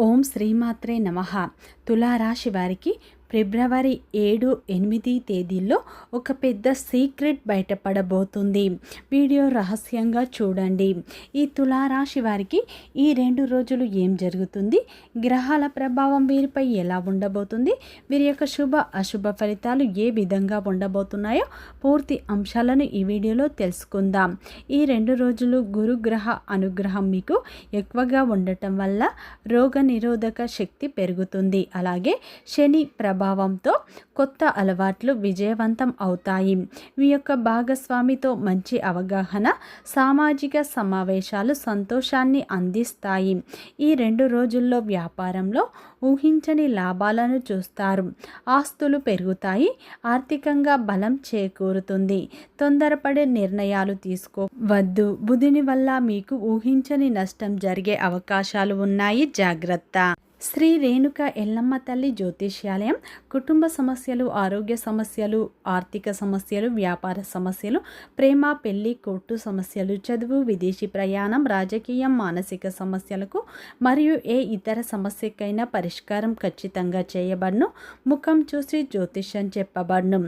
ఓం శ్రీమాత్రే నమ. తులారాశి వారికి ఫిబ్రవరి ఏడు ఎనిమిది తేదీల్లో ఒక పెద్ద సీక్రెట్ బయటపడబోతుంది. వీడియో రహస్యంగా చూడండి. ఈ తులారాశి వారికి ఈ రెండు రోజులు ఏం జరుగుతుంది? గ్రహాల ప్రభావం వీరిపై ఎలా ఉండబోతుంది? వీరి యొక్క శుభ అశుభ ఫలితాలు ఏ విధంగా ఉండబోతున్నాయో పూర్తి అంశాలను ఈ వీడియోలో తెలుసుకుందాం. ఈ రెండు రోజులు గురుగ్రహ అనుగ్రహం మీకు ఎక్కువగా ఉండటం వల్ల రోగ నిరోధక శక్తి పెరుగుతుంది. అలాగే శని ప్రభావంతో కొత్త అలవాట్లు విజయవంతం అవుతాయి. మీ యొక్క భాగస్వామితో మంచి అవగాహన సామాజిక సమావేశాలు సంతోషాన్ని అందిస్తాయి. ఈ రెండు రోజుల్లో వ్యాపారంలో ఊహించని లాభాలను చూస్తారు. ఆస్తులు పెరుగుతాయి ఆర్థికంగా బలం చేకూరుతుంది. తొందరపడే నిర్ణయాలు తీసుకోవద్దు బుధిని వల్ల మీకు ఊహించని నష్టం జరిగే అవకాశాలు ఉన్నాయి. జాగ్రత్త. శ్రీ రేణుక ఎల్లమ్మ తల్లి జ్యోతిష్యాలయం. కుటుంబ సమస్యలు ఆరోగ్య సమస్యలు ఆర్థిక సమస్యలు వ్యాపార సమస్యలు ప్రేమ పెళ్ళి కోర్టు సమస్యలు చదువు విదేశీ ప్రయాణం రాజకీయం మానసిక సమస్యలకు మరియు ఏ ఇతర సమస్యకైనా పరిష్కారం ఖచ్చితంగా చేయబడును. ముఖం చూసి జ్యోతిష్యం చెప్పబడును.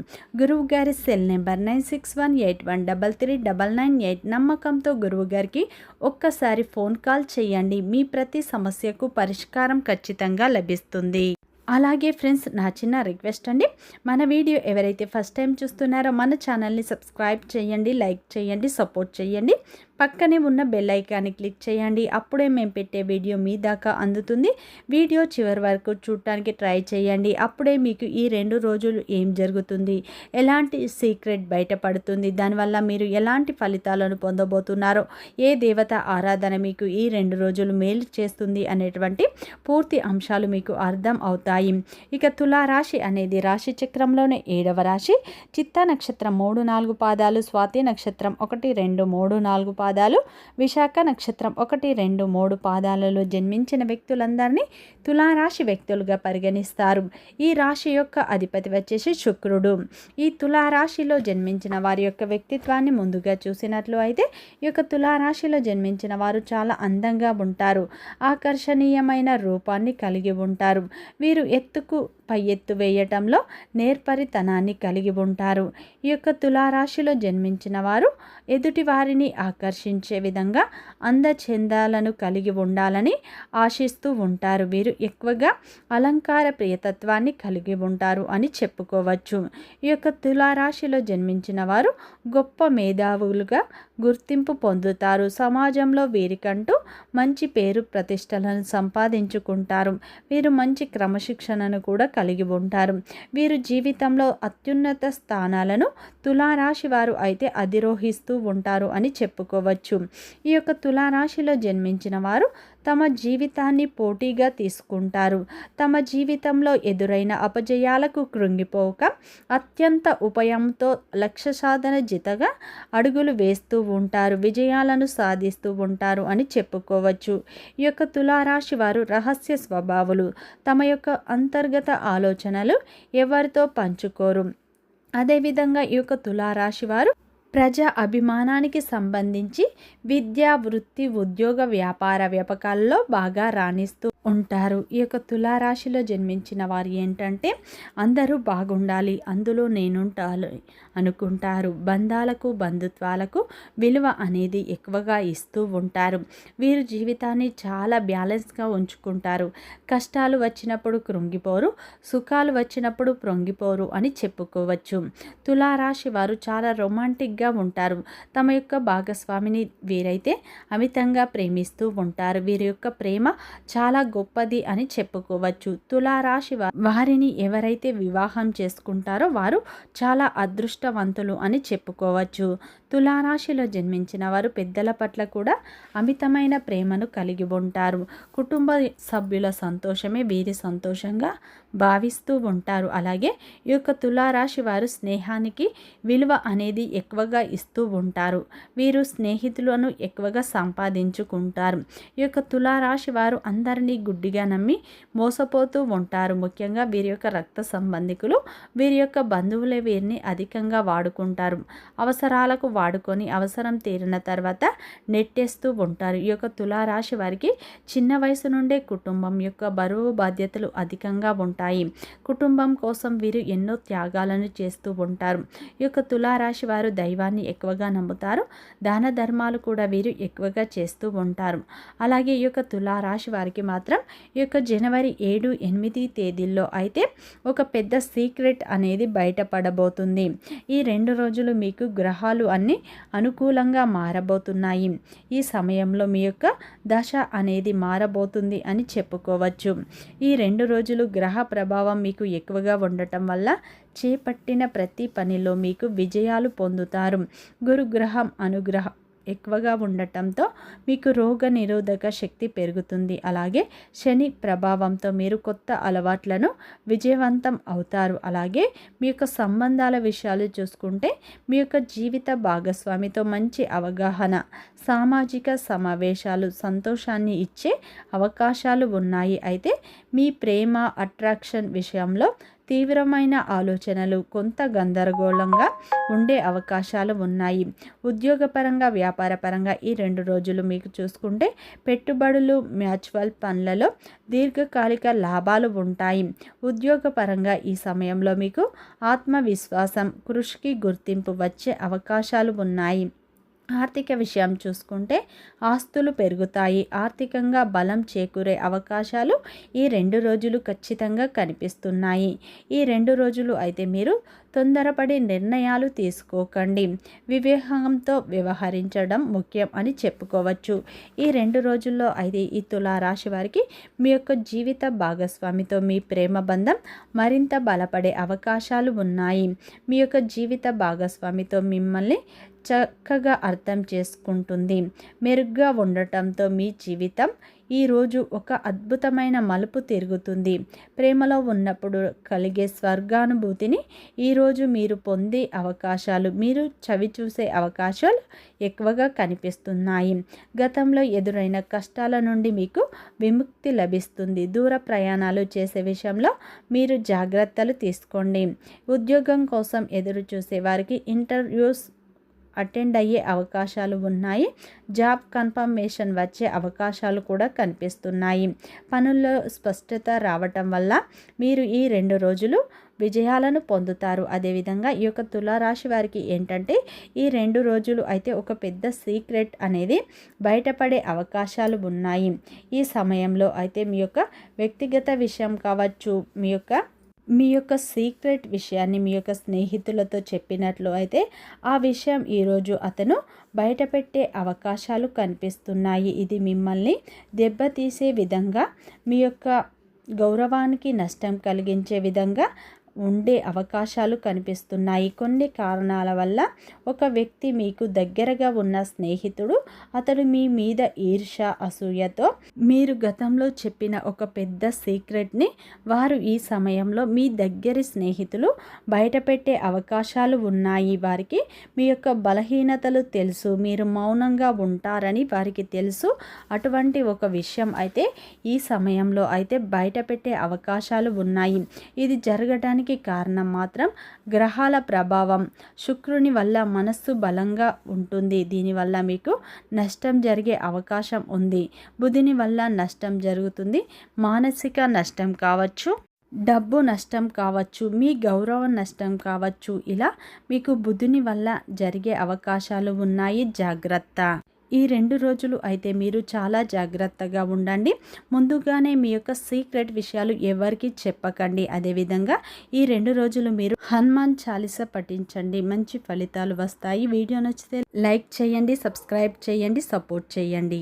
గురువు గారి cell number nine six one eight one double three double nine eight నమ్మకంతో గురువు గారికి ఒక్కసారి ఫోన్ కాల్ చేయండి. మీ ప్రతి సమస్యకు పరిష్కారం ఖచ్చితంగా లభిస్తుంది. అలాగే ఫ్రెండ్స్ నా చిన్న రిక్వెస్ట్ అండి. మన వీడియో ఎవరైతే ఫస్ట్ టైం చూస్తున్నారో మన ఛానల్ని సబ్స్క్రైబ్ చేయండి లైక్ చేయండి సపోర్ట్ చేయండి. పక్కనే ఉన్న బెల్ ఐకాన్ని క్లిక్ చేయండి. అప్పుడే మేము పెట్టే వీడియో మీ దాకా అందుతుంది. వీడియో చివరి వరకు చూడటానికి ట్రై చేయండి. అప్పుడే మీకు ఈ రెండు రోజులు ఏం జరుగుతుంది? ఎలాంటి సీక్రెట్ బయటపడుతుంది? దానివల్ల మీరు ఎలాంటి ఫలితాలను పొందబోతున్నారో? ఏ దేవత ఆరాధన మీకు ఈ రెండు రోజులు మేలు చేస్తుంది అనేటువంటి పూర్తి అంశాలు మీకు అర్థం అవుతాయి. ఇక తులారాశి అనేది రాశి చక్రంలోనే ఏడవ రాశి. చిత్త నక్షత్రం మూడు నాలుగు పాదాలు స్వాతి నక్షత్రం ఒకటి రెండు మూడు నాలుగు పాదాలు విశాఖ నక్షత్రం ఒకటి రెండు మూడు పాదాలలో జన్మించిన వ్యక్తులందరినీ తులారాశి వ్యక్తులుగా పరిగణిస్తారు. ఈ రాశి యొక్క అధిపతి వచ్చేసి శుక్రుడు. ఈ తులారాశిలో జన్మించిన వారి యొక్క వ్యక్తిత్వాన్ని ముందుగా చూసినట్లు అయితే ఈ యొక్క తులారాశిలో జన్మించిన వారు చాలా అందంగా ఉంటారు. ఆకర్షణీయమైన రూపాన్ని కలిగి ఉంటారు. వీరు ఎత్తుకు పై ఎత్తు వేయటంలో నేర్పరితనాన్ని కలిగి ఉంటారు. ఈ యొక్క తులారాశిలో జన్మించిన వారు ఎదుటి వారిని ఆకర్షించే విధంగా అందచందాలను కలిగి ఉండాలని ఆశిస్తూ ఉంటారు. వీరు ఎక్కువగా అలంకార ప్రియతత్వాన్ని కలిగి ఉంటారు అని చెప్పుకోవచ్చు. ఈ యొక్క తులారాశిలో జన్మించిన వారు గొప్ప మేధావులుగా గుర్తింపు పొందుతారు. సమాజంలో వీరికంటూ మంచి పేరు ప్రతిష్టలను సంపాదించుకుంటారు. వీరు మంచి క్రమశిక్షణను కూడా కలిగి ఉంటారు. వీరు జీవితంలో అత్యున్నత స్థానాలను తులారాశి వారు అయితే అధిరోహిస్తూ ఉంటారు అని చెప్పుకో చెప్పుకోవచ్చు ఈ యొక్క తులారాశిలో జన్మించిన వారు తమ జీవితాన్ని పోటీగా తీసుకుంటారు. తమ జీవితంలో ఎదురైన అపజయాలకు కృంగిపోక అత్యంత ఉపాయంతో లక్ష్య సాధన జితగా అడుగులు వేస్తూ ఉంటారు విజయాలను సాధిస్తూ ఉంటారు అని చెప్పుకోవచ్చు. ఈ యొక్క తులారాశి వారు రహస్య స్వభావులు తమ యొక్క అంతర్గత ఆలోచనలు ఎవరితో పంచుకోరు. అదేవిధంగా ఈ యొక్క తులారాశి వారు ప్రజా అభిమానానికి సంబంధించి విద్యా వృత్తి ఉద్యోగ వ్యాపార వ్యాపకాల్లో బాగా రాణిస్తూ ఉంటారు. ఈ యొక్క తులారాశిలో జన్మించిన వారు ఏంటంటే అందరూ బాగుండాలి అందులో నేనుంటాలి అనుకుంటారు. బంధాలకు బంధుత్వాలకు విలువ అనేది ఎక్కువగా ఇస్తూ ఉంటారు. వీరు జీవితాన్ని చాలా బ్యాలెన్స్గా ఉంచుకుంటారు. కష్టాలు వచ్చినప్పుడు కృంగిపోరు సుఖాలు వచ్చినప్పుడు ప్రొంగిపోరు అని చెప్పుకోవచ్చు. తులారాశి వారు చాలా రొమాంటిక్గా ఉంటారు. తమ యొక్క భాగస్వామిని వీరైతే అమితంగా ప్రేమిస్తూ ఉంటారు. వీరి యొక్క ప్రేమ చాలా గొప్పది అని చెప్పుకోవచ్చు. తులారాశి వారిని ఎవరైతే వివాహం చేసుకుంటారో వారు చాలా అదృష్టవంతులు అని చెప్పుకోవచ్చు. తులారాశిలో జన్మించిన వారు పెద్దల పట్ల కూడా అమితమైన ప్రేమను కలిగి ఉంటారు. కుటుంబ సభ్యుల సంతోషమే వీరి సంతోషంగా భావిస్తూ ఉంటారు. అలాగే ఈ యొక్క తులారాశి వారు స్నేహానికి విలువ అనేది ఎక్కువగా ఇస్తూ ఉంటారు. వీరు స్నేహితులను ఎక్కువగా సంపాదించుకుంటారు. ఈ యొక్క తులారాశి వారు అందరినీ గుడ్డిగా నమ్మి మోసపోతూ ఉంటారు. ముఖ్యంగా వీరి యొక్క రక్త సంబంధికులు వీరి యొక్క బంధువులే వీరిని అధికంగా వాడుకుంటారు. అవసరాలకు వాడుకొని అవసరం తీరిన తర్వాత నెట్టేస్తూ ఉంటారు. ఈ యొక్క తులారాశి వారికి చిన్న వయసు నుండే కుటుంబం యొక్క బరువు బాధ్యతలు అధికంగా ఉంటాయి. కుటుంబం కోసం వీరు ఎన్నో త్యాగాలను చేస్తూ ఉంటారు. ఈ యొక్క తులారాశి వారు దైవాన్ని ఎక్కువగా నమ్ముతారు. దాన ధర్మాలు కూడా వీరు ఎక్కువగా చేస్తూ ఉంటారు. అలాగే ఈ యొక్క తులారాశి వారికి మాత్రం ఈ యొక్క జనవరి ఏడు ఎనిమిది తేదీల్లో అయితే ఒక పెద్ద సీక్రెట్ అనేది బయటపడబోతుంది. ఈ రెండు రోజులు మీకు గ్రహాలు అన్నీ అనుకూలంగా మారబోతున్నాయి. ఈ సమయంలో మీ యొక్క దశ అనేది మారబోతుంది అని చెప్పుకోవచ్చు. ఈ రెండు రోజులు గ్రహ ప్రభావం మీకు ఎక్కువగా ఉండటం వల్ల చేపట్టిన ప్రతి పనిలో మీకు విజయాలు పొందుతారు. గురుగ్రహం అనుగ్రహం ఎక్కువగా ఉండటంతో మీకు రోగ నిరోధక శక్తి పెరుగుతుంది. అలాగే శని ప్రభావంతో మీరు కొత్త అలవాట్లను విజయవంతం అవుతారు. అలాగే మీ యొక్క సంబంధాల విషయాలు చూసుకుంటే మీ యొక్క జీవిత భాగస్వామితో మంచి అవగాహన సామాజిక సమావేశాలు సంతోషాన్ని ఇచ్చే అవకాశాలు ఉన్నాయి. అయితే మీ ప్రేమ అట్రాక్షన్ విషయంలో తీవ్రమైన ఆలోచనలు కొంత గందరగోళంగా ఉండే అవకాశాలు ఉన్నాయి. ఉద్యోగపరంగా వ్యాపారపరంగా ఈ రెండు రోజులు మీకు చూసుకుంటే పెట్టుబడులు మ్యాచువల్ పనులలో దీర్ఘకాలిక లాభాలు ఉంటాయి. ఉద్యోగపరంగా ఈ సమయంలో మీకు ఆత్మవిశ్వాసం కృషికి గుర్తింపు వచ్చే అవకాశాలు ఉన్నాయి. ఆర్థిక విషయం చూసుకుంటే ఆస్తులు పెరుగుతాయి. ఆర్థికంగా బలం చేకూరే అవకాశాలు ఈ రెండు రోజులు ఖచ్చితంగా కనిపిస్తున్నాయి. ఈ రెండు రోజులు అయితే మీరు తొందరపడి నిర్ణయాలు తీసుకోకండి. వివేకంతో వ్యవహరించడం ముఖ్యం అని చెప్పుకోవచ్చు. ఈ రెండు రోజుల్లో అయితే ఈ తులారాశి వారికి మీ యొక్క జీవిత భాగస్వామితో మీ ప్రేమ బంధం మరింత బలపడే అవకాశాలు ఉన్నాయి. మీ యొక్క జీవిత భాగస్వామితో మిమ్మల్ని చక్కగా అర్థం చేసుకుంటుంది. మెరుగ్గా ఉండటంతో మీ జీవితం ఈరోజు ఒక అద్భుతమైన మలుపు తిరుగుతుంది. ప్రేమలో ఉన్నప్పుడు కలిగే స్వర్గానుభూతిని ఈరోజు మీరు పొందే అవకాశాలు మీరు చవి చూసే అవకాశాలు ఎక్కువగా కనిపిస్తున్నాయి. గతంలో ఎదురైన కష్టాల నుండి మీకు విముక్తి లభిస్తుంది. దూర ప్రయాణాలు చేసే విషయంలో మీరు జాగ్రత్తలు తీసుకోండి. ఉద్యోగం కోసం ఎదురు చూసే వారికి ఇంటర్వ్యూస్ అటెండ్ అయ్యే అవకాశాలు ఉన్నాయి. జాబ్ కన్ఫర్మేషన్ వచ్చే అవకాశాలు కూడా కనిపిస్తున్నాయి. పనుల్లో స్పష్టత రావటం వల్ల మీరు ఈ రెండు రోజులు విజయాలను పొందుతారు. అదేవిధంగా ఈ యొక్క తులారాశి వారికి ఏంటంటే ఈ రెండు రోజులు అయితే ఒక పెద్ద సీక్రెట్ అనేది బయటపడే అవకాశాలు ఉన్నాయి. ఈ సమయంలో అయితే మీ యొక్క వ్యక్తిగత విషయం కావచ్చు మీ యొక్క మీ యొక్క సీక్రెట్ విషయాన్ని మీ యొక్క స్నేహితులతో చెప్పినట్లు అయితే ఆ విషయం ఈరోజు అతను బయటపెట్టే అవకాశాలు కనిపిస్తున్నాయి. ఇది మిమ్మల్ని దెబ్బతీసే విధంగా మీ యొక్క గౌరవానికి నష్టం కలిగించే విధంగా ఉండే అవకాశాలు కనిపిస్తున్నాయి. కొన్ని కారణాల వల్ల ఒక వ్యక్తి మీకు దగ్గరగా ఉన్న స్నేహితుడు అతడు మీ మీద ఈర్ష అసూయతో మీరు గతంలో చెప్పిన ఒక పెద్ద సీక్రెట్ని వారు ఈ సమయంలో మీ దగ్గరి స్నేహితులు బయటపెట్టే అవకాశాలు ఉన్నాయి. వారికి మీ యొక్క బలహీనతలు తెలుసు మీరు మౌనంగా ఉంటారని వారికి తెలుసు. అటువంటి ఒక విషయం అయితే ఈ సమయంలో అయితే బయటపెట్టే అవకాశాలు ఉన్నాయి. ఇది జరగడానికి దానికి కారణం మాత్రం గ్రహాల ప్రభావం. శుక్రుని వల్ల మనస్సు బలంగా ఉంటుంది. దీనివల్ల మీకు నష్టం జరిగే అవకాశం ఉంది. బుధిని వల్ల నష్టం జరుగుతుంది. మానసిక నష్టం కావచ్చు డబ్బు నష్టం కావచ్చు మీ గౌరవం నష్టం కావచ్చు. ఇలా మీకు బుధుని వల్ల జరిగే అవకాశాలు ఉన్నాయి. జాగ్రత్త. ఈ రెండు రోజులు అయితే మీరు చాలా జాగ్రత్తగా ఉండండి. ముందుగానే మీ యొక్క సీక్రెట్ విషయాలు ఎవరికి చెప్పకండి. అదేవిధంగా ఈ రెండు రోజులు మీరు హనుమాన్ చాలీస పఠించండి. మంచి ఫలితాలు వస్తాయి. వీడియో నచ్చితే లైక్ చేయండి సబ్స్క్రైబ్ చేయండి సపోర్ట్ చేయండి.